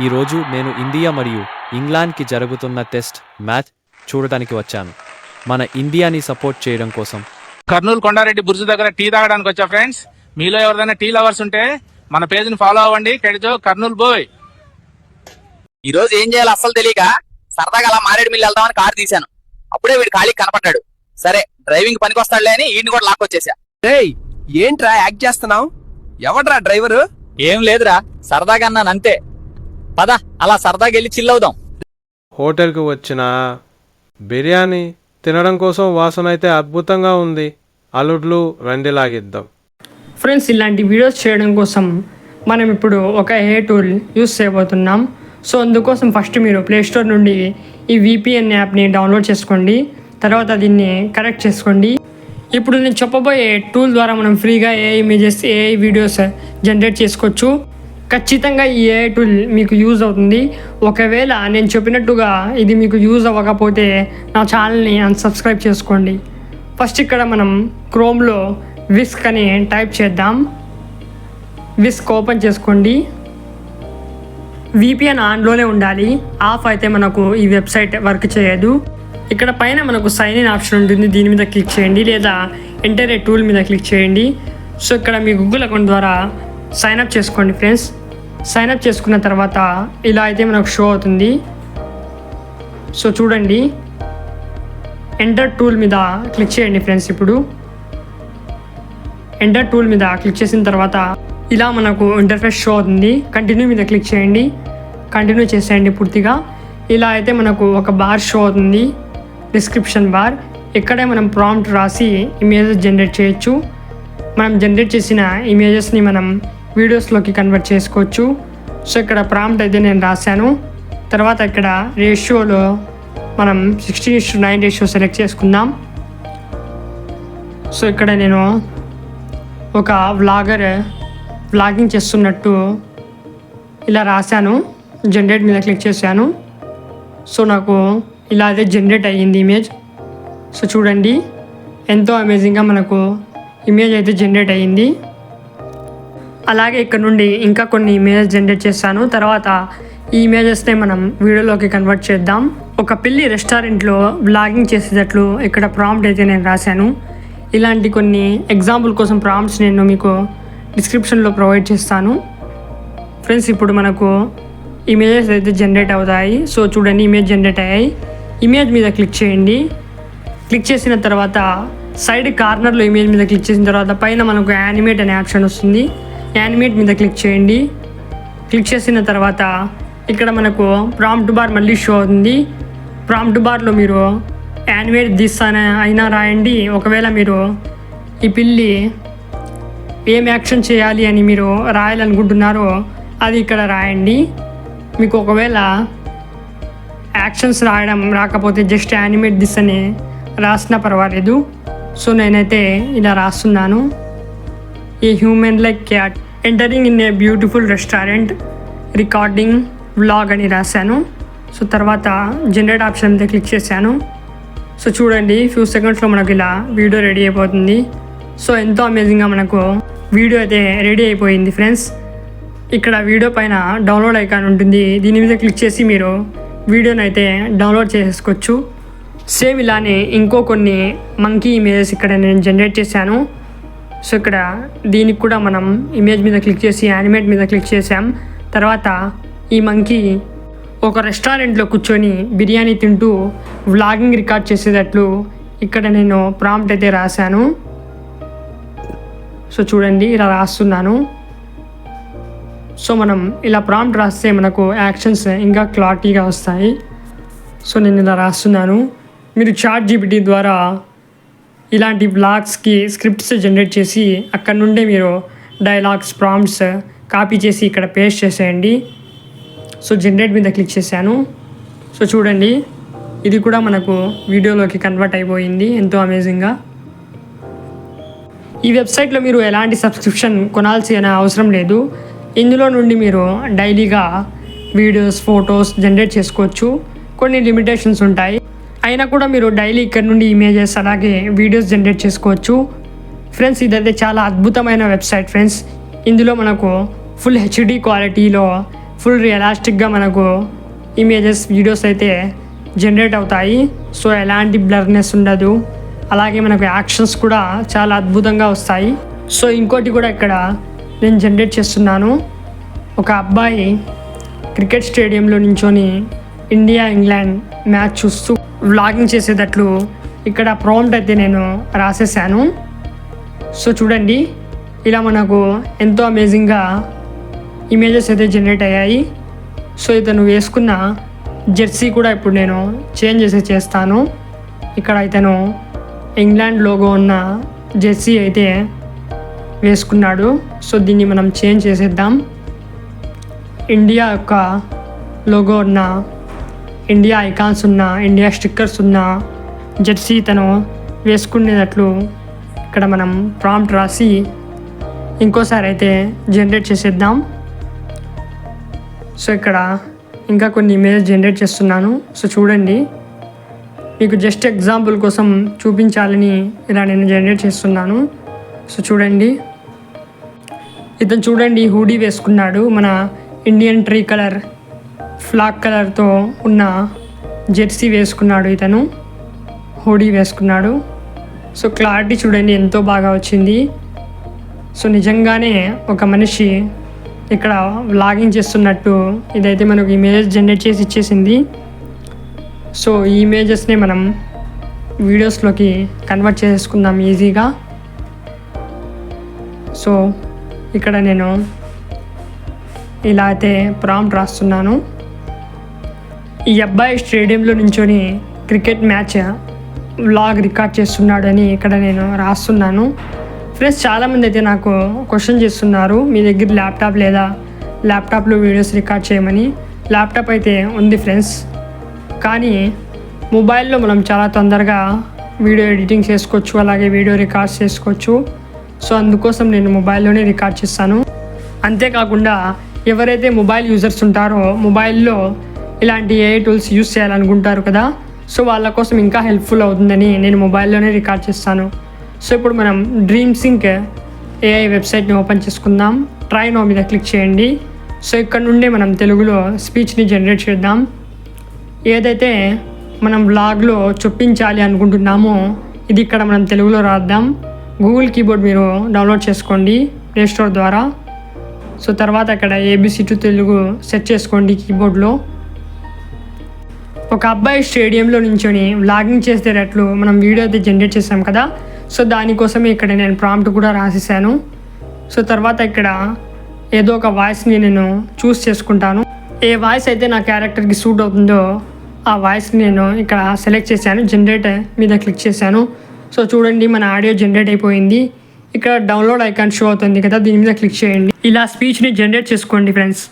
ఈరోజు నేను ఇండియా మరియు ఇంగ్లాండ్కి జరుగుతున్న టెస్ట్ మ్యాచ్ చూడటానికి వచ్చాను. మన ఇండియాని సపోర్ట్ చేయడం కోసం. కర్నూలు కొండారెడ్డి బుర్జు దగ్గర టీ తాగడానికి వచ్చా ఫ్రెండ్స్? మీలో ఎవరిదైనా టీ లవర్స్ ఉంటే మన పేజ్ని ఫాలో అవ్వండి. కెడిజో కర్నూలు బోయ్. ఈ రోజు ఏం చేయాలో అస్సలు తెలియక సరదాగా అలా మారేడు మిల్లు వెళ్దామని కారు తీశాను. అప్పుడే వీడు ఖాళీ కనపడ్డాడు. సరే డ్రైవింగ్ పనికి వస్తాడులే అని ఈయన కూడా లాక్కొచ్చేసా రేయ్ ఏంట్రా యాక్ట్ చేస్తున్నావు? ఎవడ్రా డ్రైవరు? ఏం లేదురా సరదాగా అన్నాను అంతే. పద అలా సరదాగా వెళ్ళి చిల్లవుదాం. హోటల్కి వచ్చిన బిర్యానీ తినడం కోసం వాసన అయితే అద్భుతంగా ఉంది. అల్లుడ్లు రండి లాగిద్దాం ఫ్రెండ్స్ ఇలాంటి వీడియోస్ చేయడం కోసం మనం ఇప్పుడు ఒక ఏ టూల్ యూస్ చేయబోతున్నాం. సో అందుకోసం ఫస్ట్ మీరు ప్లే స్టోర్ నుండి ఈ విపిఎన్ యాప్ని డౌన్లోడ్ చేసుకోండి. తర్వాత దీన్ని కరెక్ట్ చేసుకోండి. ఇప్పుడు నేను చెప్పబోయే టూల్ ద్వారా మనం ఫ్రీగా AI images AI videos generate చేసుకోవచ్చు. ఖచ్చితంగా ఈ ఏ టూల్ మీకు యూజ్ అవుతుంది. ఒకవేళ నేను చెప్పినట్టుగా ఇది మీకు యూజ్ అవ్వకపోతే నా ఛానల్ని అన్సబ్స్క్రైబ్ చేసుకోండి. ఫస్ట్ ఇక్కడ మనం క్రోమ్లో విస్క్ అని టైప్ చేద్దాం. విస్క్ ఓపెన్ చేసుకోండి. విపిఎన్ ఆన్లోనే ఉండాలి. ఆఫ్ అయితే మనకు ఈ వెబ్సైట్ వర్క్ చేయదు. ఇక్కడ పైన మనకు సైన్ ఇన్ ఆప్షన్ ఉంటుంది. దీని మీద క్లిక్ చేయండి లేదా ఇంటర్నెట్ ఏ టూల్ మీద క్లిక్ చేయండి. సో ఇక్కడ మీ గూగుల్ అకౌంట్ ద్వారా సైన్ అప్ చేసుకోండి ఫ్రెండ్స్ సైన్ అప్ చేసుకున్న తర్వాత ఇలా అయితే మనకు షో అవుతుంది. సో చూడండి. ఎంటర్ టూల్ మీద క్లిక్ చేయండి ఫ్రెండ్స్ ఇప్పుడు. ఎంటర్ టూల్ మీద క్లిక్ చేసిన తర్వాత ఇలా మనకు ఇంటర్ఫేస్ షో అవుతుంది. కంటిన్యూ మీద క్లిక్ చేయండి. కంటిన్యూ చేసేయండి పూర్తిగా. ఇలా అయితే మనకు ఒక బార్ షో అవుతుంది. డిస్క్రిప్షన్ బార్ ఇక్కడే మనం ప్రాంప్ట్ రాసి ఇమేజెస్ జనరేట్ చేయొచ్చు. మనం జనరేట్ చేసిన ఇమేజెస్ని మనం వీడియోస్లోకి కన్వర్ట్ చేసుకోవచ్చు. సో ఇక్కడ ప్రాంప్ట్ అయితే నేను రాశాను. తర్వాత ఇక్కడ రేషియోలో మనం sixteen is nine ratio select చేసుకుందాం. సో ఇక్కడ నేను ఒక వ్లాగర్ వ్లాగింగ్ చేస్తున్నట్టు ఇలా రాశాను. జనరేట్ మీద క్లిక్ చేశాను. సో నాకు ఇలా అదే జనరేట్ అయ్యింది ఇమేజ్. సో చూడండి. ఎంతో అమేజింగ్గా మనకు ఇమేజ్ అయితే జనరేట్ అయ్యింది. అలాగే ఇక్కడ నుండి ఇంకా కొన్ని ఇమేజెస్ జనరేట్ చేస్తాను. తర్వాత ఈ ఇమేజెస్ని మనం వీడియోలోకి కన్వర్ట్ చేద్దాం. ఒక పిల్లి రెస్టారెంట్లో బ్లాగింగ్ చేసేటట్లు ఇక్కడ ప్రాంప్ట్ అయితే నేను రాశాను. ఇలాంటి కొన్ని ఎగ్జాంపుల్ కోసం ప్రాంప్ట్స్ నేను మీకు డిస్క్రిప్షన్లో ప్రొవైడ్ చేస్తాను. ఫ్రెండ్స్ ఇప్పుడు మనకు ఇమేజెస్ అయితే జనరేట్ అవుతాయి. సో చూడండి ఇమేజ్ జనరేట్ అయ్యాయి. ఇమేజ్ మీద క్లిక్ చేయండి. క్లిక్ చేసిన తర్వాత సైడ్ కార్నర్లో ఇమేజ్ మీద క్లిక్ చేసిన తర్వాత పైన మనకు యానిమేట్ అనే ఆప్షన్ వస్తుంది. యానిమేట్ మీద క్లిక్ చేయండి. క్లిక్ చేసిన తర్వాత ఇక్కడ మనకు ప్రాంప్ట్ బార్ మళ్ళీ షో అవుతుంది. ప్రాంప్ట్ బార్లో మీరు యానిమేట్ దిస్ అనే అయినా రాయండి. ఒకవేళ మీరు ఈ పిల్లి ఏం యాక్షన్ చేయాలి అని మీరు రాయాలనుకుంటున్నారో అది ఇక్కడ రాయండి. మీకు ఒకవేళ యాక్షన్స్ రాయడం రాకపోతే జస్ట్ యానిమేట్ దిస్ అని రాసినా పర్వాలేదు. సో నేనైతే ఇలా రాస్తున్నాను. A human like cat entering in a beautiful restaurant recording vlog అని రాశాను. సో తర్వాత జనరేట్ ఆప్షన్ మీద క్లిక్ చేశాను. సో చూడండి ఫ్యూ సెకండ్స్లో మనకు ఇలా వీడియో రెడీ అయిపోతుంది. సో ఎంతో అమేజింగ్గా మనకు వీడియో అయితే రెడీ అయిపోయింది ఫ్రెండ్స్ ఇక్కడ వీడియో పైన డౌన్లోడ్ ఐకాన్ ఉంటుంది. దీని మీద క్లిక్ చేసి మీరు వీడియోని అయితే డౌన్లోడ్ చేసుకోవచ్చు. సేమ్ ఇలానే ఇంకో కొన్ని మంకీ ఇమేజెస్ ఇక్కడ నేను జనరేట్ చేశాను. సో ఇక్కడ దీనికి కూడా మనం ఇమేజ్ మీద క్లిక్ చేసి యానిమేట్ మీద క్లిక్ చేసాం. తర్వాత ఈ మంకీ ఒక రెస్టారెంట్లో కూర్చొని బిర్యానీ తింటూ వ్లాగింగ్ రికార్డ్ చేసేటట్లు ఇక్కడ నేను ప్రాంప్ట్ అయితే రాశాను. సో చూడండి ఇలా రాస్తున్నాను. సో మనం ఇలా ప్రాంప్ట్ రాస్తే మనకు యాక్షన్స్ ఇంకా క్లారిటీగా వస్తాయి. సో నేను ఇలా రాస్తున్నాను. మీరు చాట్ జీపీటీ ద్వారా ఇలాంటి బ్లాగ్స్కి స్క్రిప్ట్స్ జనరేట్ చేసి అక్కడ నుండే మీరు డైలాగ్స్ ప్రాంప్ట్స్ కాపీ చేసి ఇక్కడ పేస్ట్ చేసేయండి. సో జనరేట్ మీద క్లిక్ చేశాను. సో చూడండి ఇది కూడా మనకు వీడియోలోకి కన్వర్ట్ అయిపోయింది. ఎంతో అమేజింగ్గా. ఈ వెబ్సైట్లో మీరు ఎలాంటి సబ్స్క్రిప్షన్ కొనాల్సిన అవసరం లేదు. ఇందులో నుండి మీరు డైలీగా వీడియోస్ ఫొటోస్ జనరేట్ చేసుకోవచ్చు. కొన్ని లిమిటేషన్స్ ఉంటాయి. అయినా కూడా మీరు డైలీ ఇక్కడ నుండి ఇమేజెస్ అలాగే వీడియోస్ జనరేట్ చేసుకోవచ్చు. ఫ్రెండ్స్ ఇదైతే చాలా అద్భుతమైన వెబ్సైట్ ఫ్రెండ్స్. ఇందులో మనకు ఫుల్ హెచ్డి క్వాలిటీలో ఫుల్ రియలాస్టిక్గా మనకు ఇమేజెస్ వీడియోస్ అయితే జనరేట్ అవుతాయి. సో ఎలాంటి బ్లర్నెస్ ఉండదు. అలాగే మనకు యాక్షన్స్ కూడా చాలా అద్భుతంగా వస్తాయి. సో ఇంకోటి కూడా ఇక్కడ నేను జనరేట్ చేస్తున్నాను. ఒక అబ్బాయి క్రికెట్ స్టేడియంలో నించొని ఇండియా ఇంగ్లాండ్ మ్యాచ్ చూస్తూ వ్లాగింగ్ చేసేటట్లు ఇక్కడ ప్రాంప్ట్ అయితే నేను రాసేసాను సో చూడండి ఇలా మనకు ఎంతో అమేజింగ్గా ఇమేజెస్ అయితే జనరేట్ అయ్యాయి. సో ఇతను వేసుకున్న జెర్సీ కూడా ఇప్పుడు నేను చేంజ్ చేసి చేస్తాను. ఇక్కడ ఇతను ఇంగ్లాండ్ లోగో ఉన్న జెర్సీ అయితే వేసుకున్నాడు. సో దీన్ని మనం చేంజ్ చేసేద్దాం. ఇండియా యొక్క లోగో ఉన్న ఇండియా ఐకాన్స్ ఉన్న ఇండియా స్టిక్కర్స్ ఉన్న జెర్సీ తను వేసుకునేటట్లు ఇక్కడ మనం ప్రాంప్ట్ రాసి ఇంకోసారి అయితే జనరేట్ చేసేద్దాం. సో ఇక్కడ ఇంకా కొన్ని ఇమేజెస్ జనరేట్ చేస్తున్నాను. సో చూడండి మీకు జస్ట్ ఎగ్జాంపుల్ కోసం చూపించాలని ఇలా నేను జనరేట్ చేస్తున్నాను. సో చూడండి ఇతను చూడండి హూడీ వేసుకున్నాడు మన ఇండియన్ ట్రీ కలర్ ఫ్లాక్ కలర్తో ఉన్న జెర్సీ వేసుకున్నాడు ఇతను. హూడీ వేసుకున్నాడు. సో క్లారిటీ చూడండి ఎంతో బాగా వచ్చింది. సో నిజంగానే ఒక మనిషి ఇక్కడ వ్లాగింగ్ చేస్తున్నట్టు ఇదైతే మనకు ఇమేజెస్ జనరేట్ చేసి ఇచ్చేసింది. సో ఈ ఇమేజెస్ని మనం వీడియోస్లోకి కన్వర్ట్ చేసుకుందాం ఈజీగా. సో ఇక్కడ నేను ఇలా అయితే ప్రాంప్ట్ రాస్తున్నాను. ఈ అబ్బాయి స్టేడియంలో నించొని క్రికెట్ మ్యాచ్ వ్లాగ్ రికార్డ్ చేస్తున్నాడని ఇక్కడ నేను రాస్తున్నాను. ఫ్రెండ్స్ చాలామంది అయితే నాకు క్వశ్చన్ చేస్తున్నారు మీ దగ్గర ల్యాప్టాప్ లేదా ల్యాప్టాప్లో వీడియోస్ రికార్డ్ చేయమని? ల్యాప్టాప్ అయితే ఉంది ఫ్రెండ్స్ కానీ మొబైల్లో మనం చాలా తొందరగా వీడియో ఎడిటింగ్ చేసుకోవచ్చు అలాగే వీడియో రికార్డ్ చేసుకోవచ్చు. సో అందుకోసం నేను మొబైల్లోనే రికార్డ్ చేస్తాను. అంతేకాకుండా ఎవరైతే మొబైల్ యూజర్స్ ఉంటారో మొబైల్లో ఇలాంటి ఏఐ టూల్స్ యూస్ చేయాలనుకుంటారు కదా. సో వాళ్ళ కోసం ఇంకా హెల్ప్ఫుల్ అవుతుందని నేను మొబైల్లోనే రికార్డ్ చేస్తాను. సో ఇప్పుడు మనం డ్రీమ్ సింక్ ఏఐ వెబ్సైట్ని ఓపెన్ చేసుకుందాం. ట్రై నో మీద క్లిక్ చేయండి. సో ఇక్కడ నుండే మనం తెలుగులో స్పీచ్ని జనరేట్ చేద్దాం. ఏదైతే మనం బ్లాగ్లో చొప్పించాలి అనుకుంటున్నామో ఇది ఇక్కడ మనం తెలుగులో రాద్దాం. గూగుల్ కీబోర్డ్ మీరు డౌన్లోడ్ చేసుకోండి ప్లే స్టోర్ ద్వారా. సో తర్వాత అక్కడ ఏబిసి టు తెలుగు సెర్చ్ చేసుకోండి కీబోర్డ్లో ఒక అబ్బాయి స్టేడియంలో నించొని వ్లాగింగ్ చేసేటట్లు మనం వీడియో అయితే జనరేట్ చేసాం కదా. సో దానికోసమే ఇక్కడ నేను ప్రాంప్ట్ కూడా రాసేసాను. సో తర్వాత ఇక్కడ ఏదో ఒక వాయిస్ని నేను చూస్ చేసుకుంటాను. ఏ వాయిస్ అయితే నా క్యారెక్టర్కి సూట్ అవుతుందో ఆ వాయిస్ని నేను ఇక్కడ సెలెక్ట్ చేశాను. జనరేట్ మీద క్లిక్ చేశాను. సో చూడండి మన ఆడియో జనరేట్ అయిపోయింది. ఇక్కడ డౌన్లోడ్ ఐకాన్ షో అవుతుంది కదా దీని మీద క్లిక్ చేయండి. ఇలా స్పీచ్ని జనరేట్ చేసుకోండి ఫ్రెండ్స్